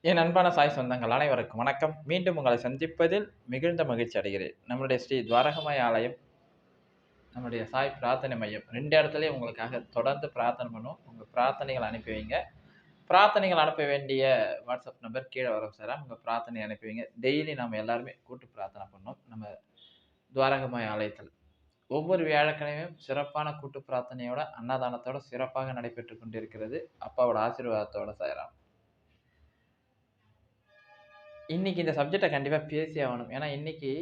என் அன்பான சாய் சொந்தங்கள் அனைவருக்கும் வணக்கம். மீண்டும் உங்களை சந்திப்பதில் மிகுந்த மகிழ்ச்சி அடைகிறேன். நம்மளுடைய ஸ்ரீ துவாரகமய ஆலயம் நம்முடைய சாய் பிரார்த்தனை மையம். ரெண்டு இடத்துலையும் உங்களுக்காக தொடர்ந்து பிரார்த்தனை பண்ணுவோம். உங்கள் பிரார்த்தனைகள் அனுப்பி வைங்க. பிரார்த்தனைகள் அனுப்ப வேண்டிய வாட்ஸ்அப் நம்பர் கீழே வரும் சார் உங்கள் பிரார்த்தனை அனுப்பி வைங்க. டெய்லி நம்ம எல்லாருமே கூட்டு பிரார்த்தனை பண்ணோம் நம்ம துவாரகமய ஆலயத்தில். ஒவ்வொரு வியாழக்கிழமையும் சிறப்பான கூட்டு பிரார்த்தனையோட அன்னதானத்தோட சிறப்பாக நடைபெற்று கொண்டிருக்கிறது அப்பாவோட ஆசீர்வாதத்தோட சாயராம். இன்றைக்கி இந்த சப்ஜெக்டை கண்டிப்பாக பேசி ஆகணும். ஏன்னா இன்றைக்கி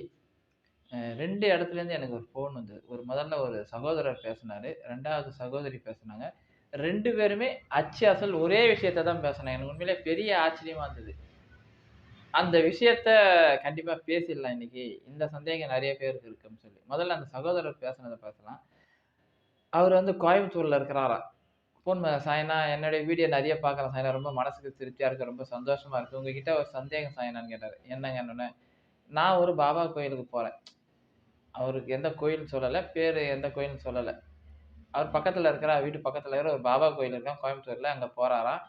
ரெண்டு இடத்துலேருந்து எனக்கு ஒரு ஃபோன் வந்தது. ஒரு முதல்ல ஒரு சகோதரர் பேசினார். ரெண்டாவது சகோதரி பேசுனாங்க. ரெண்டு பேருமே அச்சு அசல் ஒரே விஷயத்தை தான் பேசினாங்க. எனக்கு உண்மையிலே பெரிய ஆச்சரியமாக இருந்தது. அந்த விஷயத்த கண்டிப்பாக பேசிடலாம் இன்னைக்கு. இந்த சந்தேகம் நிறைய பேருக்கு இருக்குன்னு சொல்லி. முதல்ல அந்த சகோதரர் பேசுனதை பேசலாம் அவர் வந்து கோயம்புத்தூரில் இருக்கிறாரா? ஃபோன் சாயனா என்னுடைய வீடியோ நிறைய பார்க்குறேன் சாயனா ரொம்ப மனசுக்கு திருப்தியாக இருக்குது ரொம்ப சந்தோஷமாக இருக்குது உங்ககிட்ட ஒரு சந்தேகம் சாயனான்னு கேட்டார். என்னங்க நான் ஒரு பாபா கோயிலுக்கு போகிறேன் அவருக்கு எந்த கோயில்னு சொல்லலை பேர் எந்த கோயில்னு சொல்லலை. அவர் பக்கத்தில் இருக்கிற வீட்டு பக்கத்தில் இருக்கிற ஒரு பாபா கோயில் இருக்கான் கோயம்புத்தூரில் அங்கே போகிறாராம்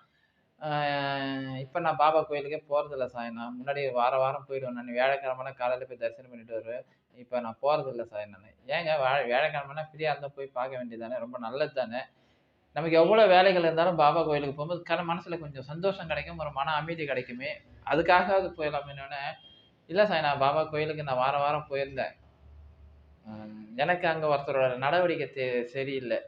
இப்போ நான் பாபா கோயிலுக்கே போகிறதில்ல சாயனா முன்னாடி வார வாரம் போயிடுவேன் நான். வியாழக்கிழமைனா காலையில் போய் தரிசனம் பண்ணிட்டு வருவேன். இப்போ நான் போகிறதில்ல சாயனா நான் ஏங்க வியா வியாழக்கிழமைனா ஃப்ரீயாக இருந்தால் போய் பார்க்க வேண்டியதானே ரொம்ப நல்லது தானே? நமக்கு எவ்வளோ வேலைகள் இருந்தாலும் பாபா கோயிலுக்கு போகும்போது கர மனசில் கொஞ்சம் சந்தோஷம் கிடைக்கும் ஒரு மன அமைதி கிடைக்குமே. அதுக்காக அது போயிடலாமேனோடனே இல்லை சார் நான் பாபா கோயிலுக்கு நான் வாரம் வாரம் போயிருந்தேன். எனக்கு அங்கே ஒருத்தரோட நடவடிக்கை தெ- சரியில்லை.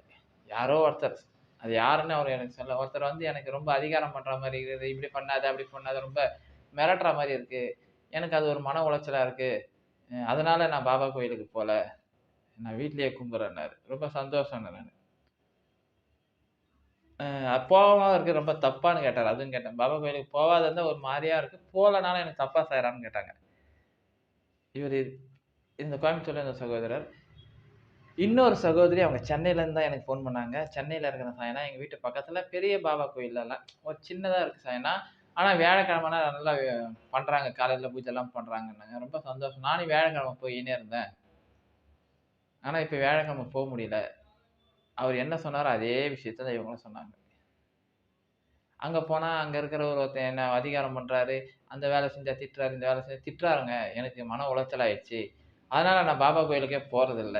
யாரோ ஒருத்தர் அது யாருன்னு அவர் எனக்கு சொல்ல ஒருத்தர் வந்து எனக்கு ரொம்ப அதிகாரம் பண்ணுற மாதிரி இருக்குது இப்படி பண்ணாது அப்படி பண்ணாது ரொம்ப மிரட்டுற மாதிரி இருக்குது எனக்கு அது ஒரு மன உளைச்சலாக இருக்குது அதனால நான் பாபா கோயிலுக்கு போகல நான் வீட்லேயே கும்பிட்றேன்னாரு ரொம்ப சந்தோஷம் நான். போகாம இருக்கு ரொம்ப தப்பான்னு கேட்டார். அதுவும் கேட்டேன். பாபா கோயிலுக்கு போகாத இருந்தால் ஒரு மாதிரியா இருக்கு. போகலனாலும் எனக்கு தப்பா செய்யறான்னு கேட்டாங்க. இவர் இந்த கோயம்புத்தூர்ல இந்த சகோதரர். இன்னொரு சகோதரி அவங்க சென்னையிலேருந்து தான் எனக்கு ஃபோன் பண்ணாங்க. சென்னையில இருக்கிற சாயனா எங்க வீட்டு பக்கத்துல பெரிய பாபா கோயிலெல்லாம். ஒரு சின்னதா இருக்கு சாயனா. ஆனா வியாழக்கிழமைனா நல்லா பண்ணுறாங்க பண்றாங்க. காலையில பூஜை எல்லாம் பண்றாங்கன்னாங்க. ரொம்ப சந்தோஷம். நானும் வியாழக்கிழமை போயினே இருந்தேன். ஆனா இப்ப வியாழக்கிழமை போக முடியல. அவர் என்ன சொன்னாரோ அதே விஷயத்த தான் இவங்களும் சொன்னாங்க. அங்கே போனால் அங்கே இருக்கிற ஒரு ஒருத்தன் என்ன அதிகாரம் பண்ணுறாரு அந்த வேலை செஞ்சால் திட்டுறாரு இந்த வேலை செஞ்சால் திட்டுறாருங்க. எனக்கு மன உளைச்சல் ஆயிடுச்சு. அதனால் நான் பாபா கோயிலுக்கே போகிறதில்ல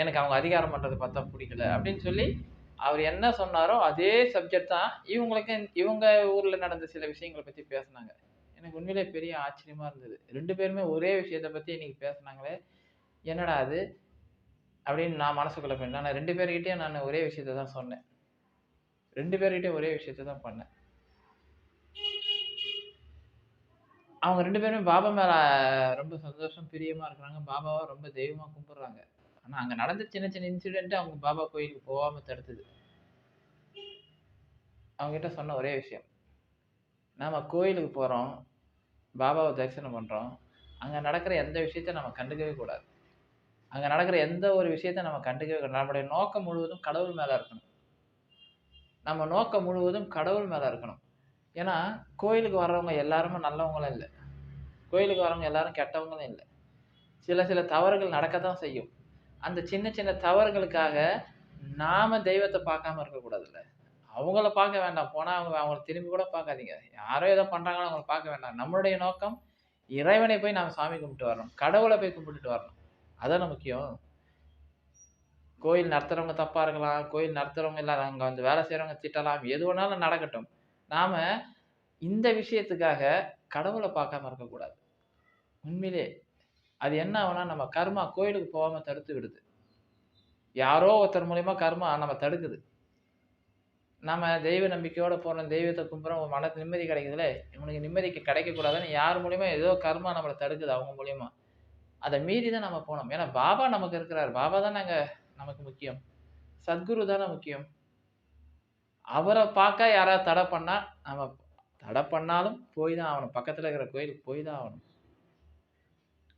எனக்கு அவங்க அதிகாரம் பண்ணுறது பார்த்தா பிடிக்கல அப்படின்னு சொல்லி அவர் என்ன சொன்னாரோ அதே சப்ஜெக்ட் தான் இவங்களுக்கு இவங்க ஊரில் நடந்த சில விஷயங்களை பற்றி பேசுனாங்க. எனக்கு உண்மையிலே பெரிய ஆச்சரியமாக இருந்தது. ரெண்டு பேருமே ஒரே விஷயத்தை பற்றி இன்றைக்கி பேசுனாங்களே. என்னடா அது? அப்படின்னு நான் மனசுக்குள்ளே போயிருந்தேன் நான் ரெண்டு பேர்கிட்டயும் நான் ஒரே விஷயத்தை தான் சொன்னேன். ரெண்டு பேர்கிட்டயும் ஒரே விஷயத்தை தான் பண்ணேன். அவங்க ரெண்டு பேருமே பாபா மேலே ரொம்ப சந்தோஷம் பிரியமாக இருக்கிறாங்க. பாபாவை ரொம்ப தெய்வமாக கும்பிட்றாங்க. ஆனால் அங்கே நடந்த சின்ன சின்ன இன்சிடெண்ட்டு அவங்க பாபா கோயிலுக்கு போகாமல் தடுத்தது. அவங்ககிட்ட சொன்ன ஒரே விஷயம். நாம் கோயிலுக்கு போகிறோம் பாபாவை தரிசனம் பண்ணுறோம் அங்கே நடக்கிற எந்த விஷயத்தையும் நம்ம கண்டுக்கவே கூடாது. அங்கே நடக்கிற எந்த ஒரு விஷயத்த நம்ம கண்டுக்கவே கூடாது நம்முடைய நோக்கம் முழுவதும் கடவுள் மேலே இருக்கணும். நம்ம நோக்கம் முழுவதும் கடவுள் மேலே இருக்கணும். ஏன்னா கோயிலுக்கு வர்றவங்க எல்லாருமே நல்லவங்களும் இல்லை. கோயிலுக்கு வரவங்க எல்லாரும் கெட்டவங்களும் இல்லை. சில சில தவறுகள் நடக்கத்தான் செய்யும். அந்த சின்ன சின்ன தவறுகளுக்காக நாம தெய்வத்தை பார்க்காம இருக்கக்கூடாதுல்ல அவங்கள பார்க்க வேண்டாம். போனால் அவங்க அவங்கள திரும்பி கூட பார்க்காதீங்க. யாரோ ஏதோ பண்றாங்களோ அவங்கள பார்க்க வேண்டாம். நம்மளுடைய நோக்கம் இறைவனை போய் நாம் சாமி கும்பிட்டு வரணும். கடவுளை போய் கும்பிட்டுட்டு வரணும். அதான முக்கியம். கோயில் நடத்துறவங்க தப்பாக இருக்கலாம் கோயில் நடத்துகிறவங்க இல்லை அங்கே வந்து வேலை செய்கிறவங்க திட்டலாம் எது வேணாலும் நடக்கட்டும். நாம் இந்த விஷயத்துக்காக கடவுளை பார்க்காம இருக்கக்கூடாது. உண்மையிலே அது என்ன ஆகுனா நம்ம கர்மா கோயிலுக்கு போகாமல் தடுத்து விடுது. யாரோ ஒருத்தர் மூலயமா கர்மா நம்ம தடுக்குது. நம்ம தெய்வ நம்பிக்கையோடு போகிறோம் தெய்வத்தை கும்புறோம் மனது மன நிம்மதி கிடைக்குதுல இவனுக்கு நிம்மதிக்கு கிடைக்கக்கூடாதுன்னு யார் மூலியமா ஏதோ கர்மா நம்மளை தடுக்குது அவங்க மூலியமா. அதை மீறி தான் நம்ம போனோம். ஏன்னா பாபா நமக்கு இருக்கிறார். பாபா தான் நாங்கள் நமக்கு முக்கியம். சத்குரு தானே முக்கியம். அவரை பார்க்க யாராவது தடை பண்ணால் நம்ம தடை பண்ணாலும் போய் தான் ஆகணும். பக்கத்தில் இருக்கிற கோயிலுக்கு போய் தான் ஆகணும்.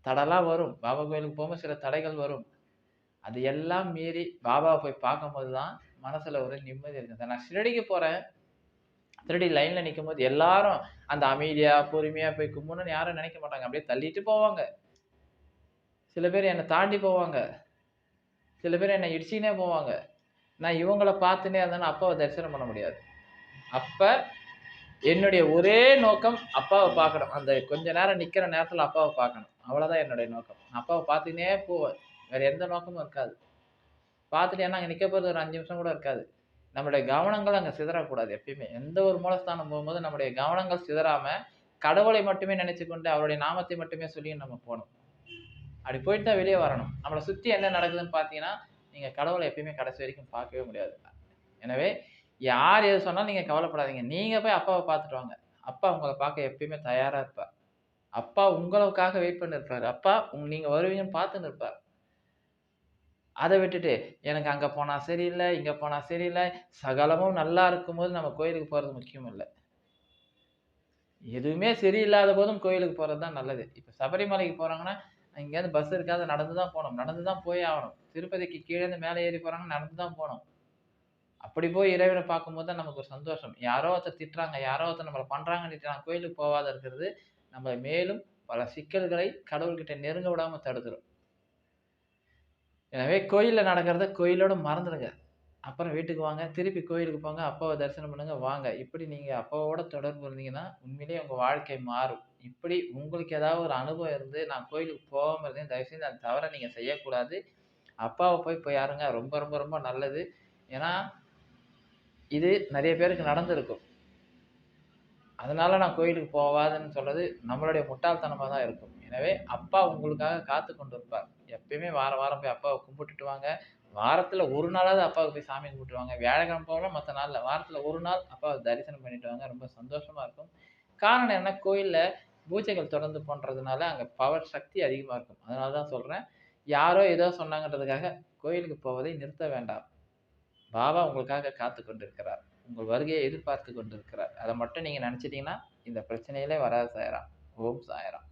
தடைலாம் வரும். பாபா கோயிலுக்கு போகும்போது சில தடைகள் வரும். அது எல்லாம் மீறி பாபாவை போய் பார்க்கும்போது தான் மனசில் ஒரு நிம்மதி இருக்குது நான் ஷிரடிக்கு போகிறேன் திருடி லைனில் நிற்கும் போது எல்லாரும் அந்த அமைதியாக பொறுமையாக போய் கும்பிடணும்னு யாரும் நினைக்க மாட்டாங்க. அப்படியே தள்ளிட்டு போவாங்க. சில பேர் என்னை தாண்டி போவாங்க. சில பேர் என்னை இடிச்சுக்கினே போவாங்க. நான் இவங்களை பார்த்துனே இருந்தேன்னா அப்பாவை தரிசனம் பண்ண முடியாது. அப்போ என்னுடைய ஒரே நோக்கம் அப்பாவை பார்க்கணும். அந்த கொஞ்ச நேரம் நிற்கிற நேரத்தில் அப்பாவை பார்க்கணும். அவ்வளோதான் என்னுடைய நோக்கம். நான் அப்பாவை பார்த்துக்கினே போவேன். வேறு எந்த நோக்கமும் இருக்காது. பார்த்துட்டு ஏன்னா அங்கே நிற்க போகிறது ஒரு அஞ்சு நிமிஷம் கூட இருக்காது. நம்மளுடைய கவனங்கள் அங்கே சிதறக்கூடாது எப்பயுமே. எந்த ஒரு மூலஸ்தானம் போகும்போது நம்முடைய கவனங்கள் சிதறாமல் கடவுளை மட்டுமே நினச்சி கொண்டு அவருடைய நாமத்தை மட்டுமே சொல்லி நம்ம போகணும். அப்படி போயிட்டு தான் வெளியே வரணும். நம்மளை சுற்றி என்ன நடக்குதுன்னு பார்த்தீங்கன்னா நீங்கள் கடவுளை எப்பயுமே கடைசி வரைக்கும் பார்க்கவே முடியாது. எனவே யார் எது சொன்னாலும் நீங்கள் கவலைப்படாதீங்க. நீங்கள் போய் அப்பாவை பார்த்துட்டு வாங்க. அப்பா உங்களை பார்க்க எப்பயுமே தயாராக இருப்பார். அப்பா உங்களுக்காக வெயிட் பண்ணிருப்பார் அப்பா உங் நீங்கள் வருவீங்கன்னு பார்த்துன்னு இருப்பார். அதை விட்டுட்டு எனக்கு அங்கே போனால் சரியில்லை இங்கே போனால் சரியில்லை சகலமும் நல்லா இருக்கும்போது நம்ம கோயிலுக்கு போகிறது முக்கியம் இல்லை. எதுவுமே சரியில்லாத போதும் கோயிலுக்கு போகிறது தான் நல்லது. இப்போ சபரிமலைக்கு போகிறாங்கன்னா எங்கேயாவது பஸ் இருக்காது நடந்து தான் போகணும். நடந்து தான் போய் ஆகணும். திருப்பதிக்கு கீழேருந்து மேலே ஏறி போகிறாங்க நடந்து தான் போகணும். அப்படி போய் இறைவனை பார்க்கும்போது தான் நமக்கு ஒரு சந்தோஷம். யாரோ ஒருத்தர் திட்டுறாங்க யாரோ ஒருத்தர் நம்மளை பண்ணுறாங்கன்னு நான் கோயிலுக்கு போகாத இருக்கிறது நம்மளை மேலும் பல சிக்கல்களை கடவுள்கிட்ட நெருங்க விடாமல் தடுத்துரும். எனவே கோயிலில் நடக்கிறத கோயிலோட மறந்துடுங்க. அப்புறம் வீட்டுக்கு வாங்க திருப்பி கோயிலுக்கு போங்க அப்பாவை தரிசனம் பண்ணுங்கள் வாங்க. இப்படி நீங்கள் அப்பாவோட தொடர்பு இருந்தீங்கன்னா உண்மையிலேயே உங்கள் வாழ்க்கை மாறும். இப்படி உங்களுக்கு ஏதாவது ஒரு அனுபவம் இருந்து நான் கோயிலுக்கு போகாமல் இருந்தேன் தயவுசெய்து அந்த தவிர நீங்கள் செய்யக்கூடாது. அப்பாவை போய் போய் யாருங்க ரொம்ப ரொம்ப ரொம்ப நல்லது. ஏன்னா இது நிறைய பேருக்கு நடந்திருக்கும். அதனால நான் கோயிலுக்கு போகாதுன்னு சொல்றது நம்மளுடைய முட்டாள்தனமாக தான் இருக்கும். எனவே அப்பா உங்களுக்காக காத்து கொண்டு இருப்பார் எப்பயுமே வாரம் வாரம் போய் அப்பாவை கும்பிட்டுட்டு வாங்க. வாரத்தில் ஒரு நாளாவது அப்பாவுக்கு போய் சாமி கும்பிட்டு வாங்க. வியாழக்கிழமை போகலாம் மற்ற நாளில் வாரத்தில் ஒரு நாள் அப்பாவை தரிசனம் பண்ணிட்டு வாங்க. ரொம்ப சந்தோஷமாக இருக்கும். காரணம் என்ன? கோயிலில் பூஜைகள் தொடர்ந்து பண்ணுறதுனால அங்கே பவர் சக்தி அதிகமாக இருக்கும். அதனால தான் சொல்கிறேன் யாரோ ஏதோ சொன்னாங்கன்றதுக்காக கோயிலுக்கு போவதை நிறுத்த வேண்டாம். பாபா உங்களுக்காக காத்து கொண்டிருக்கிறார். உங்கள் வருகையை எதிர்பார்த்து கொண்டிருக்கிறார். அதை மட்டும் நீங்கள் நினச்சிட்டிங்கன்னா இந்த பிரச்சனையிலே வராது சாயராம். ஓம் சாயராம்.